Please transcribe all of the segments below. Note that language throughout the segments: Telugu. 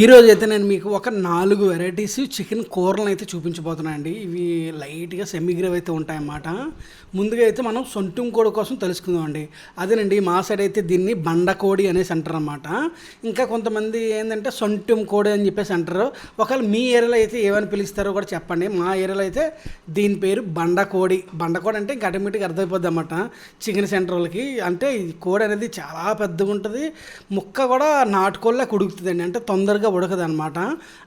ఈరోజు అయితే నేను మీకు ఒక నాలుగు వెరైటీస్ చికెన్ కూరలను అయితే చూపించబోతున్నాను అండి ఇవి లైట్గా సెమీగ్రేవ్ అయితే ఉంటాయన్నమాట. ముందుగా అయితే మనం సొంటుం కోడి కోసం తెలుసుకుందాం అండి అదేనండి మా సైడ్ అయితే దీన్ని బండకోడి అనేసి అంటారు అనమాట ఇంకా కొంతమంది ఏంటంటే సొంటుం కోడి అని చెప్పేసి అంటారు. ఒకవేళ మీ ఏరియాలో అయితే ఏమని పిలుస్తారో కూడా చెప్పండి. మా ఏరియాలో అయితే దీని పేరు బండకోడి బండకోడి అంటే ఇంకా ఆటోమేటిక్గా అర్థమైపోద్ది అనమాట చికెన్ సెంటర్ వాళ్ళకి. అంటే ఈ కోడి అనేది చాలా పెద్దగా ఉంటుంది ముక్క కూడా నాటుకోళ్ళ కుడుకుతుందండి. అంటే తొందరగా ఉడకదు ఉడకదనమాట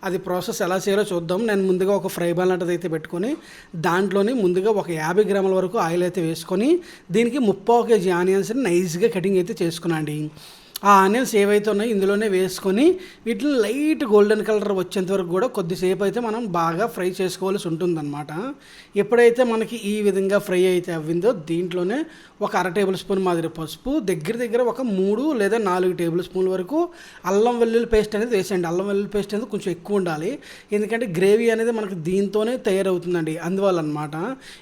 అది ప్రాసెస్ ఎలా చేయాలో చూద్దాం. నేను ముందుగా ఒక ఫ్రై బాల్ లాంటిది అయితే పెట్టుకొని దాంట్లోని ముందుగా ఒక యాభై గ్రాముల వరకు ఆయిల్ అయితే వేసుకొని దీనికి ముప్పావు కేజీ ఆనియన్స్ని నైస్గా కటింగ్ అయితే చేసుకున్నాండి. ఆ ఆనియన్స్ ఏవైతే ఉన్నాయో ఇందులోనే వేసుకొని వీటిని లైట్ గోల్డెన్ కలర్ వచ్చేంత వరకు కూడా కొద్దిసేపు అయితే మనం బాగా ఫ్రై చేసుకోవాల్సి ఉంటుందన్నమాట. ఎప్పుడైతే మనకి ఈ విధంగా ఫ్రై అయితే అవ్విందో దీంట్లోనే ఒక అర టేబుల్ స్పూన్ మాదిరి పసుపు దగ్గర దగ్గర ఒక మూడు లేదా నాలుగు టేబుల్ స్పూన్ల వరకు అల్లం వెల్లుల్లి పేస్ట్ అనేది వేసేయండి. అల్లం వెల్లుల్లి పేస్ట్ అనేది కొంచెం ఎక్కువ ఉండాలి. ఎందుకంటే గ్రేవీ అనేది మనకి దీంతోనే తయారవుతుందండి. అందువల్ల అనమాట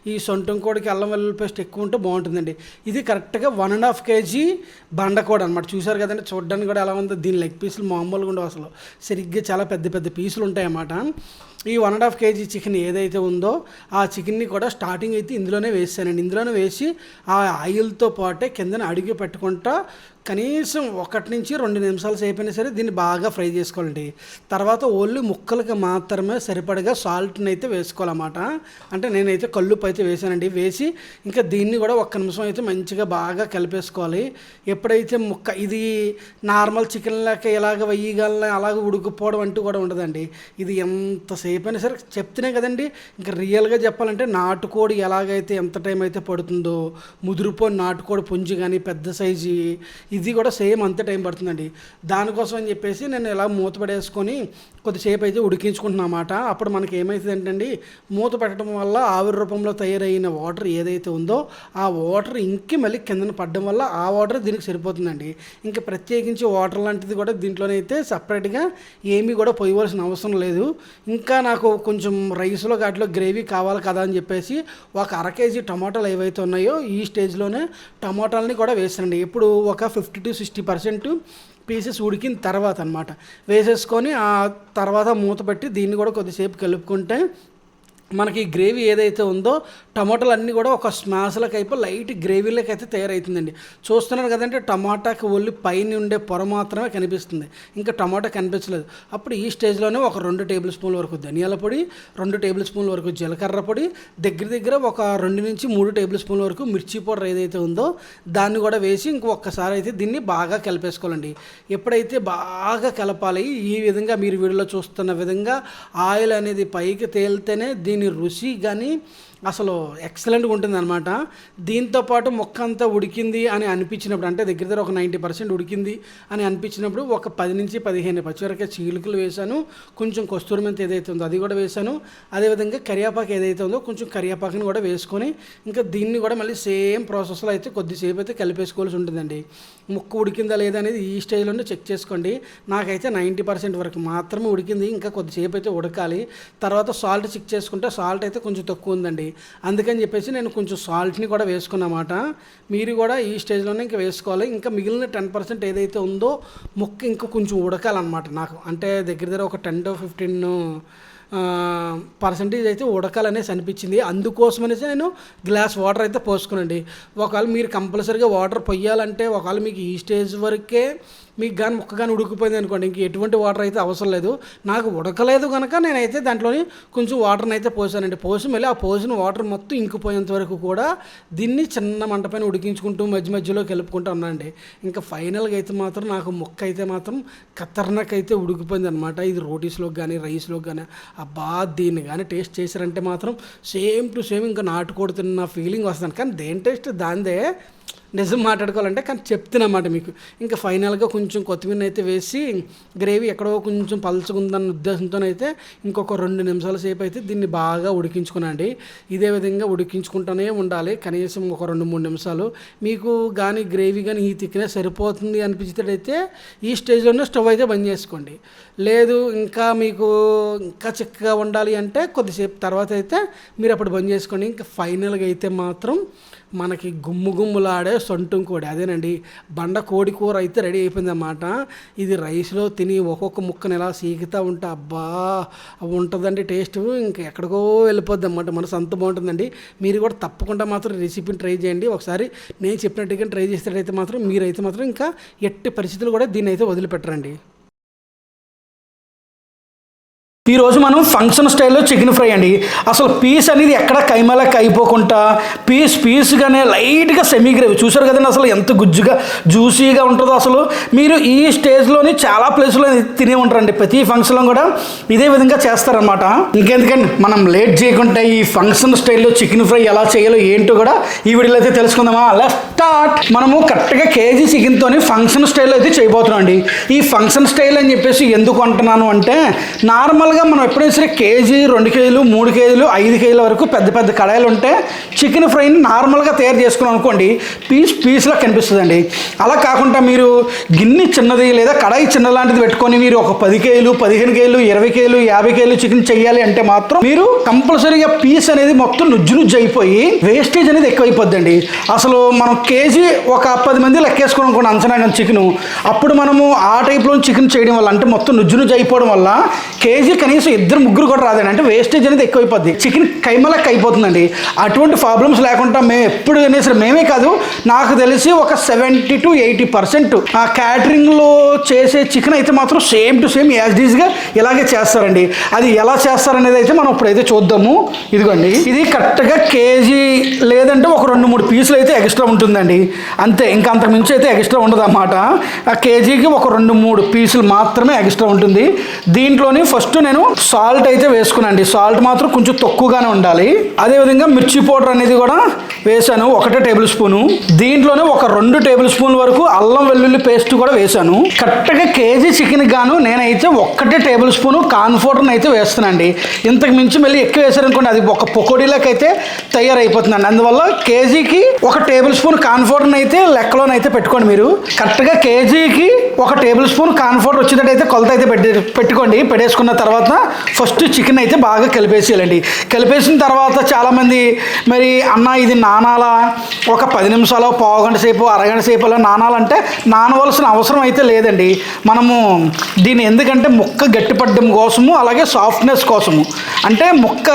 ఈ సొంటం కోడికి అల్లం వెల్లుల్లి పేస్ట్ ఎక్కువ ఉంటే బాగుంటుందండి. ఇది కరెక్ట్గా వన్ అండ్ హాఫ్ కేజీ బండకోడ అనమాట చూసారు కదండి చూడడానికి కూడా ఎలా ఉందో? దీని లెగ్ పీసులు మామూలుగా ఉండవు అసలు. సరిగ్గా చాలా పెద్ద పెద్ద పీసులు ఉంటాయి అన్నమాట ఈ one and half kg chicken ఏదైతే ఉందో ఆ చికెన్ని కూడా స్టార్టింగ్ అయితే ఇందులోనే వేసానండి ఇందులోనే వేసి ఆ ఆయిల్తో పాటే కిందన అడిగి పెట్టుకుంటా కనీసం ఒకటి నుంచి రెండు నిమిషాలు సేపైనా సరే దీన్ని బాగా ఫ్రై చేసుకోవాలండి. తర్వాత ఓన్లీ ముక్కలకి మాత్రమే సరిపడగా సాల్ట్ని అయితే వేసుకోవాలన్నమాట. అంటే నేనైతే కల్లుపు అయితే వేసానండి. వేసి ఇంకా దీన్ని కూడా ఒక్క నిమిషం అయితే మంచిగా బాగా కలిపేసుకోవాలి. ఎప్పుడైతే ముక్క ఇది నార్మల్ చికెన్ లెక్క ఇలాగ వెయ్యగల అలాగ ఉడికిపోవడం అంటూ కూడా ఉండదండి. ఇది ఎంతసేపు ఏమైనా సరే చెప్తేనే కదండి. ఇంకా రియల్గా చెప్పాలంటే నాటుకోడి ఎలాగైతే ఎంత టైం అయితే పడుతుందో ముదిరిపోయిన నాటుకోడి పుంజు కానీ పెద్ద సైజు ఇది కూడా సేమ్ అంత టైం పడుతుందండి. దానికోసం అని చెప్పేసి నేను ఇలా మూత పడేసుకొని కొద్దిసేపు అయితే ఉడికించుకుంటున్నమాట అప్పుడు మనకి ఏమవుతుంది ఏంటండి మూత పెట్టడం వల్ల ఆవిరి రూపంలో తయారైన వాటర్ ఏదైతే ఉందో ఆ వాటర్ ఇంకి మళ్ళీ కిందన పడడం వల్ల ఆ వాటర్ దీనికి సరిపోతుందండి. ఇంకా ప్రత్యేకించి వాటర్ లాంటిది కూడా దీంట్లోనైతే సపరేట్గా ఏమీ కూడా పోయవలసిన అవసరం లేదు. ఇంకా నాకు కొంచెం రైస్లో వాటిలో గ్రేవీ కావాలి కదా అని చెప్పేసి ఒక అర కేజీ టమాటాలు ఏవైతే ఉన్నాయో ఈ స్టేజ్లోనే టమాటాలని కూడా వేసానండి ఇప్పుడు ఒక fifty to sixty percent pieces ఉడికిన తర్వాత అనమాట వేసేసుకొని ఆ తర్వాత మూత పెట్టి దీన్ని కూడా కొద్దిసేపు కలుపుకుంటే మనకి గ్రేవీ ఏదైతే ఉందో టమాటాలు అన్నీ కూడా ఒక స్మాష్లకు అయిపోయి లైట్ గ్రేవీలోకి అయితే తయారవుతుందండి చూస్తున్నారు కదంటే టమాటాకి ఓన్లీ పైన ఉండే పొర మాత్రమే కనిపిస్తుంది. ఇంకా టమాటా కనిపించలేదు. అప్పుడు ఈ స్టేజ్లోనే ఒక రెండు టేబుల్ స్పూన్ల వరకు ధనియాల పొడి రెండు టేబుల్ స్పూన్ల వరకు జీలకర్ర పొడి దగ్గర దగ్గర ఒక రెండు నుంచి మూడు టేబుల్ స్పూన్ల వరకు మిర్చి పౌడర్ ఏదైతే ఉందో దాన్ని కూడా వేసి ఇంకొకసారి అయితే దీన్ని బాగా కలిపేసుకోవాలండి. ఎప్పుడైతే బాగా కలపాలి ఈ విధంగా మీరు వీడియోలో చూస్తున్న విధంగా ఆయిల్ అనేది పైకి తేలితేనే దీని ఋషి కానీ అసలు ఎక్సలెంట్గా ఉంటుంది అనమాట దీంతోపాటు మొక్క అంతా ఉడికింది అని అనిపించినప్పుడు అంటే దగ్గర దగ్గర ఒక నైంటీ పర్సెంట్ ఉడికింది అని అనిపించినప్పుడు ఒక పది నుంచి పదిహేను పచ్చిమిరకాయ చీలికలు వేశాను కొంచెం కస్తూరి మెంతి ఏదైతే ఉందో అది కూడా వేశాను. అదేవిధంగా కరియాపాకు ఏదైతే ఉందో కొంచెం కరియాపాకుని కూడా వేసుకొని ఇంకా దీన్ని కూడా మళ్ళీ సేమ్ ప్రాసెస్లో అయితే కొద్దిసేపు అయితే కలిపేసుకోవాల్సి ఉంటుందండి. ముక్క ఉడికిందా లేదా అనేది ఈ స్టేజ్లోనే చెక్ చేసుకోండి. నాకైతే నైంటీ పర్సెంట్ వరకు మాత్రమే ఉడికింది ఇంకా కొద్దిసేపు అయితే ఉడకాలి. తర్వాత సాల్ట్ చెక్ చేసుకుంటే సాల్ట్ అయితే కొంచెం తక్కువ ఉందండి. అందుకని చెప్పేసి నేను కొంచెం సాల్ట్ని కూడా వేసుకున్నమాట. మీరు కూడా ఈ స్టేజ్లోనే ఇంకా వేసుకోవాలి. ఇంకా మిగిలిన టెన్ పర్సెంట్ ఏదైతే ఉందో ముక్క ఇంకా కొంచెం ఉడకాలన్నమాట నాకు. అంటే దగ్గర దగ్గర ఒక టెన్ టు ఫిఫ్టీన్ పర్సంటేజ్ అయితే ఉడకాలనేసి అనిపించింది. అందుకోసమనేసి నేను గ్లాస్ వాటర్ అయితే పోసుకునండి ఒకవేళ మీరు కంపల్సరీగా వాటర్ పొయ్యాలంటే ఒకవేళ మీకు ఈ స్టేజ్ వరకే మీకు కానీ ముక్క కానీ ఉడికిపోయింది అనుకోండి ఇంక ఎటువంటి వాటర్ అయితే అవసరం లేదు. నాకు ఉడకలేదు కనుక నేనైతే దాంట్లోని కొంచెం వాటర్ని అయితే పోసానండి. పోసి మళ్ళీ ఆ పోసిన వాటర్ మొత్తం ఇంకిపోయేంత వరకు కూడా దీన్ని చిన్న మంట పైన ఉడికించుకుంటూ మధ్య మధ్యలో కలుపుకుంటూ ఉన్నానండి. ఇంకా ఫైనల్గా అయితే మాత్రం నాకు ముక్క అయితే మాత్రం ఖతర్నాక్ అయితే ఉడికిపోయింది అనమాట ఇది రోటీస్లోకి కానీ రైస్లోకి కానీ అబ్బా దీన్ని కానీ టేస్ట్ చేశారంటే మాత్రం సేమ్ టు సేమ్ ఇంకా నాటుకోడి ఫీలింగ్ వస్తుంది. కానీ దేని టేస్ట్ దాందే నిజం మాట్లాడుకోవాలంటే కానీ చెప్తున్నమాట మీకు. ఇంకా ఫైనల్గా కొంచెం కొత్తిమీర అయితే వేసి గ్రేవీ ఎక్కడో కొంచెం పలుచుకుందన్న ఉద్దేశంతో అయితే ఇంకొక రెండు నిమిషాల సేపు అయితే దీన్ని బాగా ఉడికించుకునండి. ఇదే విధంగా ఉడికించుకుంటూనే ఉండాలి. కనీసం ఒక రెండు మూడు నిమిషాలు. మీకు కానీ గ్రేవీ కానీ ఈ థిక్నెస్ సరిపోతుంది అనిపించేటైతే ఈ స్టేజ్లోనే స్టవ్ అయితే బంద్ చేసుకోండి. లేదు ఇంకా మీకు ఇంకా చిక్కగా ఉండాలి అంటే కొద్దిసేపు తర్వాత అయితే మీరు అప్పుడు బంద్ చేసుకోండి. ఇంకా ఫైనల్గా అయితే మాత్రం మనకి గుమ్ము గుమ్ములాడే సొంటం కోడి. అదేనండి బండ కోడి కూర అయితే రెడీ అయిపోయిందన్నమాట ఇది రైస్లో తిని ఒక్కొక్క ముక్కని ఎలా సీకుతూ ఉంటే అబ్బా ఉంటుందండి టేస్ట్. ఇంకా ఎక్కడికో వెళ్ళిపోద్ది అన్నమాట. మనసు అంత బాగుంటుందండి. మీరు కూడా తప్పకుండా మాత్రం రెసిపీని ట్రై చేయండి. ఒకసారి నేను చెప్పినట్టుగా ట్రై చేసేటైతే మాత్రం మీరైతే మాత్రం ఇంకా ఎట్టి పరిస్థితులు కూడా దీన్ని అయితే వదిలిపెట్టరండి. ఈ రోజు మనం ఫంక్షన్ స్టైల్లో చికెన్ ఫ్రై అండి. అసలు పీస్ అనేది ఎక్కడ కైమలకి అయిపోకుండా పీస్ పీస్గానే లైట్గా సెమీ గ్రేవీ చూసారు కదండి అసలు ఎంత గుజ్జుగా జ్యూసీగా ఉంటుందో అసలు. మీరు ఈ స్టేజ్లోని చాలా ప్లేస్లో తినే ఉంటారండి. ప్రతి ఫంక్షన్లో కూడా ఇదే విధంగా చేస్తారనమాట ఇంకెందుకండి మనం లేట్ చేయకుండా ఈ ఫంక్షన్ స్టైల్లో చికెన్ ఫ్రై ఎలా చేయాలో ఏంటో కూడా ఈ వీడియోలో అయితే తెలుసుకుందామా? లెఫ్ట్ స్టార్ట్ మనము కరెక్ట్గా కేజీ చికెన్తోని ఫంక్షన్ స్టైల్లో అయితే చేయబోతున్నాం అండి. ఈ ఫంక్షన్ స్టైల్ అని చెప్పేసి ఎందుకు అంటున్నాను అంటే నార్మల్ నార్మల్గా మనం ఎప్పుడైనా సరే కేజీ రెండు కేజీలు మూడు కేజీలు ఐదు కేజీల వరకు పెద్ద పెద్ద కడాయిలు ఉంటే చికెన్ ఫ్రైని నార్మల్గా తయారు చేసుకున్నాం అనుకోండి పీస్ పీస్లా కనిపిస్తుందండి. అలా కాకుండా మీరు గిన్నె చిన్నది లేదా కడాయి చిన్న లాంటిది పెట్టుకొని మీరు ఒక పది కేజీలు పదిహేను కేజీలు ఇరవై కేజీలు యాభై కేజీలు చికెన్ చేయాలి అంటే మాత్రం మీరు కంపల్సరీగా పీస్ అనేది మొత్తం నుజ్జు నుజ్జు అయిపోయి వేస్టేజ్ అనేది ఎక్కువైపోద్దండి. అసలు మనం కేజీ ఒక పది మంది లెక్కేసుకుని కూడా అంచనా కానీ చికెన్. అప్పుడు మనము ఆ టైప్లో చికెన్ చేయడం వల్ల అంటే మొత్తం నుజ్జు నుజ్జు అయిపోవడం వల్ల కేజీ కనీసం ఇద్దరు ముగ్గురు కూడా రాదండి. అంటే వేస్టేజ్ అనేది ఎక్కువైపోద్ది. చికెన్ కైమలకి అయిపోతుందండి. అటువంటి ప్రాబ్లమ్స్ లేకుండా మేము ఎప్పుడు అయినా సరే మేమే కాదు నాకు తెలిసి ఒక సెవెంటీ టు ఎయిటీ పర్సెంట్ ఆ క్యాటరింగ్లో చేసే చికెన్ అయితే మాత్రం సేమ్ టు సేమ్ యాజ్ డీజ్గా ఇలాగే చేస్తారండి. అది ఎలా చేస్తారనేది అయితే మనం ఇప్పుడైతే చూద్దాము. ఇదిగోండి. ఇది కరెక్ట్గా కేజీ లేదంటే ఒక రెండు మూడు పీసులు అయితే ఎక్స్ట్రా ఉంటుందండి. అంతే. ఇంకా అంతకు మించి అయితే ఎక్స్ట్రా ఉండదు అన్నమాట ఆ కేజీకి ఒక రెండు మూడు పీసులు మాత్రమే ఎక్స్ట్రా ఉంటుంది. దీంట్లోని ఫస్ట్ నేను నేను సాల్ట్ అయితే వేసుకున్నాండి సాల్ట్ మాత్రం కొంచెం తక్కువగానే ఉండాలి. అదేవిధంగా మిర్చి పౌడర్ అనేది కూడా వేసాను ఒకటే టేబుల్ స్పూను. దీంట్లోనే ఒక రెండు టేబుల్ స్పూన్ వరకు అల్లం వెల్లుల్లి పేస్ట్ కూడా వేసాను కరెక్ట్గా కేజీ చికెన్ గాను నేనైతే ఒక్కటే టేబుల్ స్పూను కాన్ఫోర్టర్ని అయితే వేస్తున్నానండి. ఇంతకు మించి మళ్ళీ ఎక్కువ వేసారనుకోండి అది ఒక పొకోడీలకు అయితే తయారైపోతుందండి. అందువల్ల కేజీకి ఒక టేబుల్ స్పూన్ కాన్ఫోర్టర్ని అయితే లెక్కలోనైతే పెట్టుకోండి మీరు. కరెక్ట్గా కేజీకి ఒక టేబుల్ స్పూన్ కాన్ఫోర్టర్ వచ్చేటట్టయితే కొలత అయితే పెట్టి పెట్టుకోండి. పెట్టేసుకున్న తర్వాత ఫస్ట్ చికెన్ అయితే బాగా కలిపేసేయాలండి. కలిపేసిన తర్వాత చాలామంది మరి అన్న ఇది నానాలా? ఒక పది నిమిషాలు పావుగంట సేపు అరగంట సేపు అలా నానాలంటే నానవలసిన అవసరం అయితే లేదండి. మనము దీన్ని ఎందుకంటే ముక్క గట్టిపడడం కోసము అలాగే సాఫ్ట్నెస్ కోసము. అంటే ముక్క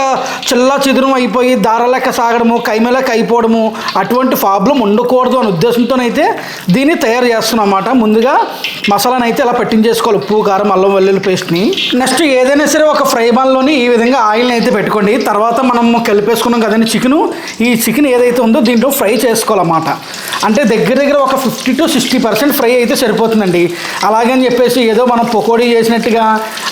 చిల్లా చిదురం అయిపోయి దారలెక్క సాగడము కైమెలెక్క అయిపోవడము అటువంటి ప్రాబ్లం ఉండకూడదు అనే ఉద్దేశంతోనైతే దీన్ని తయారు చేస్తున్నాం అన్నమాట. ముందుగా మసాలాను అయితే ఇలా పట్టించేసుకోవాలి. ఉప్పు కారం అల్లం వెల్లుల్లి పేస్ట్ని. నెక్స్ట్ ఏదైనా సరే ఒక ఫ్రై బాన్లోని ఈ విధంగా ఆయిల్ని అయితే పెట్టుకోండి. తర్వాత మనం కలిపేసుకున్నాం కదండి చికెను. ఈ చికెన్ ఏదైతే ఉందో దీంట్లో ఫ్రై చేసుకోవాలన్నమాట. అంటే దగ్గర దగ్గర ఒక fifty to sixty percent fry అయితే సరిపోతుందండి. అలాగని చెప్పేసి ఏదో మనం పకోడీ చేసినట్టుగా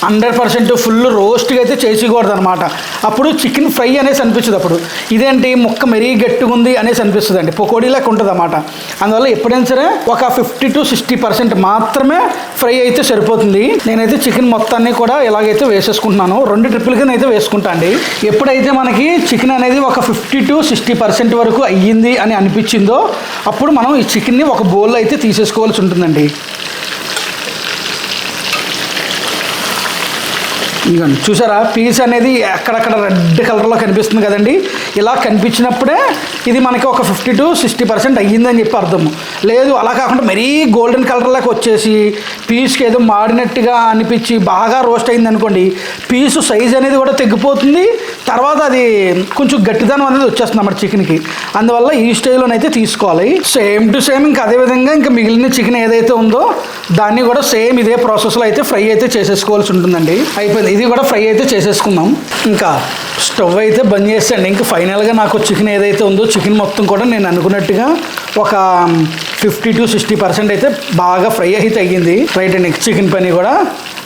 హండ్రెడ్ పర్సెంట్ ఫుల్ రోస్ట్గా అయితే చేసేయకూడదు అనమాట అప్పుడు చికెన్ ఫ్రై అనేసి అనిపించదు అప్పుడు. ఇదేంటి? ముక్క మెరీ గట్టిగా ఉంది అనేసి అనిపిస్తుంది అండి పకోడీ లాగా ఉంటుంది అన్నమాట అందువల్ల ఎప్పుడైనా సరే ఒక ఫిఫ్టీ టు సిక్స్టీ పర్సెంట్ మాత్రమే ఫ్రై అయితే సరిపోతుంది. నేనైతే చికెన్ మొత్తాన్ని కూడా ఇలాగైతే వేసేసుకుంటున్నాను. రెండు ట్రిప్పుల కింద అయితే వేసుకుంటా అండి. ఎప్పుడైతే మనకి చికెన్ అనేది ఒక ఫిఫ్టీ టు సిక్స్టీ పర్సెంట్ వరకు అయ్యింది అని అనిపించిందో అప్పుడు మనం ఈ చికెన్ని ఒక బౌల్లో అయితే తీసేసుకోవాల్సి ఉంటుందండి. ఇదిగోండి చూసారా? పీస్ అనేది అక్కడక్కడ రెడ్ కలర్లో కనిపిస్తుంది కదండి. ఇలా కనిపించినప్పుడే ఇది మనకి ఒక ఫిఫ్టీ టు సిక్స్టీ పర్సెంట్ అయ్యిందని చెప్పి అర్థము లేదు అలా కాకుండా మరీ గోల్డెన్ కలర్లోకి వచ్చేసి పీస్కి ఏదో మాడినట్టుగా అనిపించి బాగా రోస్ట్ అయింది అనుకోండి పీసు సైజ్ అనేది కూడా తెగ్గిపోతుంది. తర్వాత అది కొంచెం గట్టిదనం అనేది వచ్చేస్తుంది అన్నమాట చికెన్కి. అందువల్ల ఈ స్టైల్లోనైతే తీసుకోవాలి. సేమ్ టు సేమ్ ఇంకా అదే విధంగా ఇంకా మిగిలిన చికెన్ ఏదైతే ఉందో దాన్ని కూడా సేమ్ ఇదే ప్రాసెస్లో అయితే ఫ్రై అయితే చేసేసుకోవాల్సి ఉంటుందండి. అయిపోయింది. ఇది కూడా ఫ్రై అయితే చేసేసుకుందాం. ఇంకా స్టవ్ అయితే బంద్ చేసేయండి. ఇంకా ఫైనల్గా నాకు చికెన్ ఏదైతే ఉందో చికెన్ మొత్తం కూడా నేను అనుకున్నట్టుగా ఒక ఫిఫ్టీ టు సిక్స్టీ పర్సెంట్ అయితే బాగా ఫ్రై అయితే అయ్యింది. రైట్ అండి చికెన్ పని కూడా.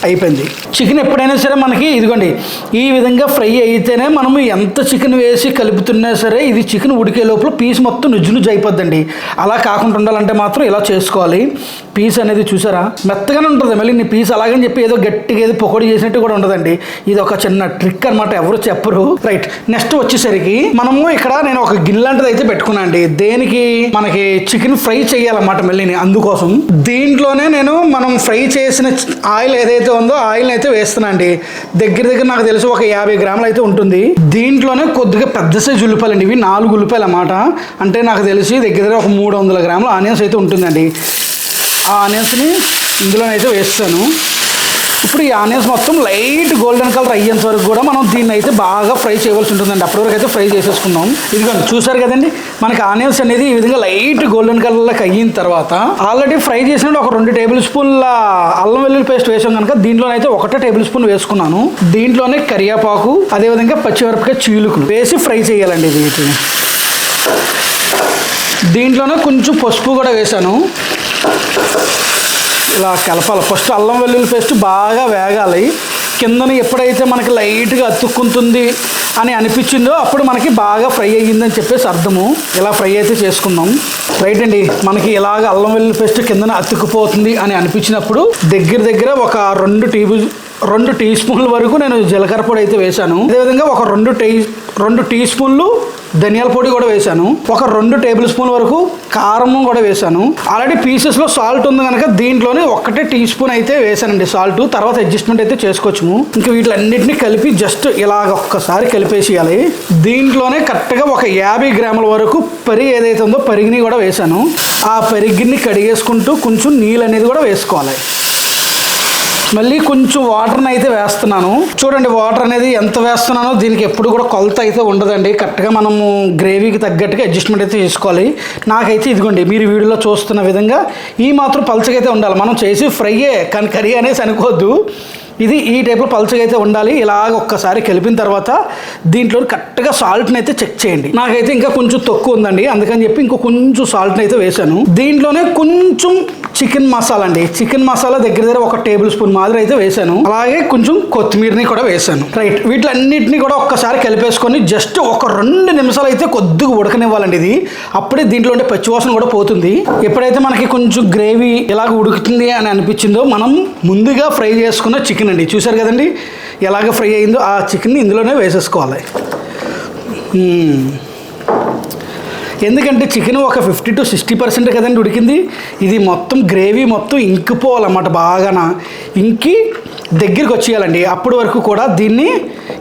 అయిపోయింది. చికెన్ ఎప్పుడైనా సరే మనకి ఇదిగోండి ఈ విధంగా ఫ్రై అయితేనే మనము ఎంత చికెన్ వేసి కలుపుతున్నా సరే ఇది చికెన్ ఉడికే లోపల పీస్ మొత్తం నుజ్జు నుజ్జు అయిపోద్దండి. అలా కాకుండా ఉండాలంటే మాత్రం ఇలా చేసుకోవాలి. పీస్ అనేది చూసారా? మెత్తగానే ఉంటుంది. మళ్ళీ నీ పీస్ అలాగని చెప్పి ఏదో గట్టిగా ఏదో పొకోడి చేసినట్టు కూడా ఉండదండి. ఇది ఒక చిన్న ట్రిక్ అనమాట ఎవరు చెప్పరు. రైట్ నెక్స్ట్ వచ్చేసరికి మనము ఇక్కడ నేను ఒక గిల్లాంటిది అయితే పెట్టుకున్నా అండి. దేనికి? మనకి చికెన్ ఫ్రై చేయాలన్నమాట మళ్ళీ అందుకోసం. దీంట్లోనే నేను మనం ఫ్రై చేసిన ఆయిల్ ఏదైతే ఉందో ఆయిల్ని అయితే వేస్తున్నా అండి. దగ్గర దగ్గర నాకు తెలిసి ఒక యాభై గ్రాములు అయితే ఉంటుంది. దీంట్లోనే కొద్దిగా పెద్ద సైజు ఉల్లిపాయలు అండి. ఇవి నాలుగు ఉల్లిపాయలు అన్నమాట. అంటే నాకు తెలిసి దగ్గర దగ్గర ఒక మూడు వందల గ్రాముల ఆనియన్స్ అయితే ఉంటుందండి. ఆ ఆనియన్స్ని ఇందులోనైతే వేస్తాను. ఇప్పుడు ఈ ఆనియన్స్ మొత్తం లైట్ గోల్డెన్ కలర్ అయ్యేంత వరకు కూడా మనం దీన్ని అయితే బాగా ఫ్రై చేయవలసి ఉంటుందండి. అప్పటి వరకు అయితే ఫ్రై చేసేసుకున్నాం ఇదిగోండి చూసారు కదండి? మనకి ఆనియన్స్ అనేది ఈ విధంగా లైట్ గోల్డెన్ కలర్లోకి అయిన తర్వాత ఆల్రెడీ ఫ్రై చేసిన ఒక రెండు టేబుల్ స్పూన్ల అల్లం వెల్లుల్లి పేస్ట్ వేసాం కనుక దీంట్లోనైతే ఒకటే టేబుల్ స్పూన్ వేసుకున్నాను. దీంట్లోనే కరివేపాకు అదేవిధంగా పచ్చిమిరపకాయ చీలుకులు వేసి ఫ్రై చేయాలండి వీటిని. దీంట్లోనే కొంచెం పసుపు కూడా వేశాను ఇలా కలపాలి. ఫస్ట్ అల్లం వెల్లుల్లి పేస్ట్ బాగా వేగాలి. కిందన ఎప్పుడైతే మనకి లైట్గా అతుక్కుంటుంది అని అనిపించిందో అప్పుడు మనకి బాగా ఫ్రై అయ్యిందని చెప్పేసి అర్థము. ఇలా ఫ్రై అయితే చేసుకుందాం. రైట్ అండి. మనకి ఇలాగ అల్లం వెల్లుల్లి పేస్ట్ కిందన అతుక్కుపోతుంది అని అనిపించినప్పుడు దగ్గర దగ్గర ఒక రెండు టేబుల్ రెండు టీ స్పూన్ల వరకు నేను జీలకర్ర పొడి అయితే వేశాను. అదేవిధంగా ఒక రెండు టీ రెండు టీ స్పూన్లు ధనియాల పొడి కూడా వేశాను. ఒక రెండు టేబుల్ స్పూన్ వరకు కారం కూడా వేశాను. ఆల్రెడీ పీసెస్లో సాల్ట్ ఉంది కనుక దీంట్లోనే ఒక్కటే టీ స్పూన్ అయితే వేశానండి సాల్ట్. తర్వాత అడ్జస్ట్మెంట్ అయితే చేసుకోవచ్చు ఇంకా వీటిలన్నింటినీ కలిపి జస్ట్ ఇలాగ ఒక్కసారి కలిపేసేయాలి. దీంట్లోనే కరెక్ట్గా ఒక యాభై గ్రాముల వరకు పరి ఏదైతే ఉందో పరిగిని కూడా వేశాను. ఆ పెరిగిని కడిగేసుకుంటూ కొంచెం నీళ్ళు అనేది కూడా వేసుకోవాలి. మళ్ళీ కొంచెం వాటర్ని అయితే వేస్తున్నాను. చూడండి వాటర్ అనేది ఎంత వేస్తున్నానో దీనికి ఎప్పుడు కూడా కొలత అయితే ఉండదండి. కరెక్ట్గా మనము గ్రేవీకి తగ్గట్టుగా అడ్జస్ట్మెంట్ అయితే చేసుకోవాలి. నాకైతే ఇదిగోండి మీరు వీడియోలో చూస్తున్న విధంగా ఈ మాత్రం పలచగా అయితే ఉండాలి. మనం చేసి ఫ్రైయే కానీ కర్రీ అనేసి అనుకోవద్దు. ఇది ఈ టైప్లో పలుచగా అయితే ఉండాలి. ఇలాగ ఒక్కసారి కలిపిన తర్వాత దీంట్లో కరెక్ట్గా సాల్ట్ని అయితే చెక్ చేయండి. నాకైతే ఇంకా కొంచెం తక్కువ ఉందండి. అందుకని చెప్పి ఇంకో కొంచెం సాల్ట్ని అయితే వేశాను. దీంట్లోనే కొంచెం చికెన్ మసాలా అండి. చికెన్ మసాలా దగ్గర దగ్గర ఒక టేబుల్ స్పూన్ మాదిరి అయితే వేసాను. అలాగే కొంచెం కొత్తిమీరని కూడా వేసాను. రైట్. వీటిలన్నింటినీ కూడా ఒక్కసారి కలిపేసుకొని జస్ట్ ఒక రెండు నిమిషాలు అయితే కొద్దిగా ఉడకనివ్వాలండి ఇది. అప్పుడే దీంట్లో ఉండే పచ్చివాసన కూడా పోతుంది. ఎప్పుడైతే మనకి కొంచెం గ్రేవీ ఇలాగ ఉడుకుతుంది అని అనిపించిందో మనం ముందుగా ఫ్రై చేసుకున్న చికెన్ అండి. చూసారు కదండి? ఎలాగ ఫ్రై అయిందో ఆ చికెన్ని ఇందులోనే వేసేసుకోవాలి. ఎందుకంటే చికెన్ ఒక ఫిఫ్టీ టు సిక్స్టీ పర్సెంట్ కదండి ఉడికింది. ఇది మొత్తం గ్రేవీ మొత్తం ఇంకిపోవాలన్నమాట బాగాన. ఇంకి దగ్గరికి వచ్చేయాలండి. అప్పటి వరకు కూడా దీన్ని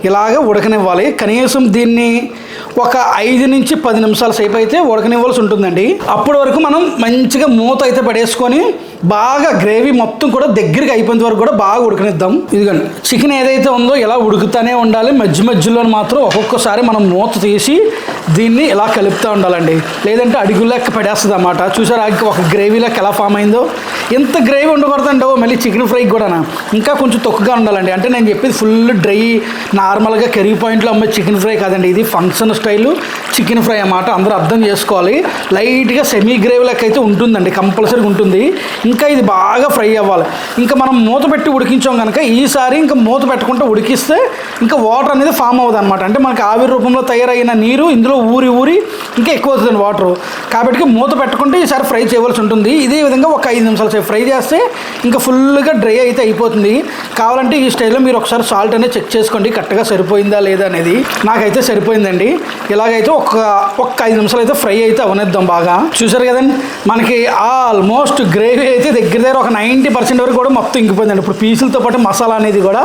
ఇలాగ ఉడకనివ్వాలి. కనీసం దీన్ని ఒక ఐదు నుంచి పది నిమిషాల సేపు అయితే ఉడకనివ్వాల్సి ఉంటుందండి. అప్పటి వరకు మనం మంచిగా మూత అయితే పడేసుకొని బాగా గ్రేవీ మొత్తం కూడా దగ్గరికి అయిపోయేంత వరకు కూడా బాగా ఉడకనిద్దాం. ఇదిగోండి చికెన్ ఏదైతే ఉందో ఇలా ఉడుకుతూనే ఉండాలి. మధ్య మధ్యలో మాత్రం ఒక్కొక్కసారి మనం మూత తీసి దీన్ని ఇలా కలుపుతూ ఉండాలండి. లేదంటే అడుగులెక్క పడేస్తుంది అన్నమాట. చూసారా ఒక గ్రేవీలోకి ఎలా ఫామ్ అయిందో? ఎంత గ్రేవీ ఉండకూడదండి మళ్ళీ చికెన్ ఫ్రై కూడా ఇంకా కొంచెం తొక్కుగా ఉండాలండి. అంటే నేను చెప్పేది ఫుల్ డ్రై నార్మల్గా కర్రీ పాయింట్లో అమ్మే చికెన్ ఫ్రై కాదండి. ఇది ఫంక్షన్ స్టైల్ చికెన్ ఫ్రై అన్నమాట. అందరూ అర్థం చేసుకోవాలి. లైట్గా సెమీ గ్రేవీ లెక్క అయితే ఉంటుందండి. కంపల్సరీగా ఉంటుంది. ఇంకా ఇది బాగా ఫ్రై అవ్వాలి. ఇంకా మనం మూత పెట్టి ఉడికించాం కనుక ఈసారి ఇంకా మూత పెట్టకుండా ఉడికిస్తే ఇంకా వాటర్ అనేది ఫామ్ అవ్వదు అనమాట అంటే మనకి ఆవిరి రూపంలో తయారైన నీరు ఇందులో ఊరి ఊరి ఇంకా ఎక్కువ అవుతుంది వాటర్. కాబట్టి మూత పెట్టుకుంటే ఈసారి ఫ్రై చేయవలసి ఉంటుంది. ఇదే విధంగా ఒక ఐదు నిమిషాలు సేపు ఫ్రై చేస్తే ఇంకా ఫుల్గా డ్రై అయితే అయిపోతుంది. కావాలంటే ఈ స్టైల్లో మీరు ఒకసారి సాల్ట్ అనేది చెక్ చేసుకోండి. కరెక్ట్గా సరిపోయిందా లేదా అనేది. నాకైతే సరిపోయిందండి. ఇలాగైతే ఒక ఒక్క ఐదు నిమిషాలు అయితే ఫ్రై అయితే అవనిద్దాం బాగా. చూసారు కదండి? మనకి ఆల్మోస్ట్ గ్రేవీ అయితే దగ్గర దగ్గర ఒక నైంటీ పర్సెంట్ వరకు కూడా మొత్తం ఇంకిపోయిందండి. ఇప్పుడు పీసులతో పాటు మసాలా అనేది కూడా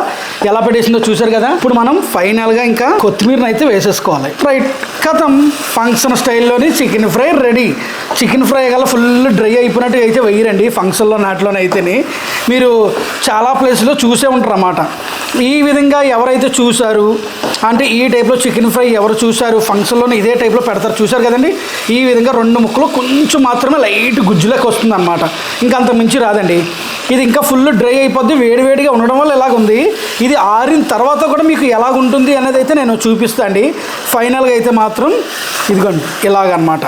ఎలా పెట్టేసిందో చూసారు కదా? ఇప్పుడు మనం ఫైనల్గా ఇంకా కొత్తిమీరని అయితే వేసేసుకోవాలి. రైట్ కథం function స్టైల్లోని chicken fry ready chicken fry గల ఫుల్ డ్రై అయిపోయినట్టు అయితే వేయరండి. ఫంక్షన్లో నాటిలోనైతేనే. మీరు చాలా ప్లేస్లో చూసే ఉంటారు అన్నమాట ఈ విధంగా ఎవరైతే చూశారు అంటే ఈ టైప్లో చికెన్ ఫ్రై ఎవరు చూశారు ఫంక్షన్లోనే ఇదే టైప్లో పెడతారు చూశారు కదండి? ఈ విధంగా రెండు ముక్కలు కొంచెం మాత్రమే లైట్ గుజ్జులోకి వస్తుంది అనమాట ఇంకా అంత మించి రాదండి. ఇది ఇంకా ఫుల్ డ్రై అయిపోద్ది వేడివేడిగా ఉండడం వల్ల ఎలాగుంది? ఇది ఆరిన తర్వాత కూడా మీకు ఎలాగుంటుంది అనేది అయితే నేను చూపిస్తాను అండి. ఫైనల్గా అయితే మాత్రం ఇదిగోండి ఇలాగనమాట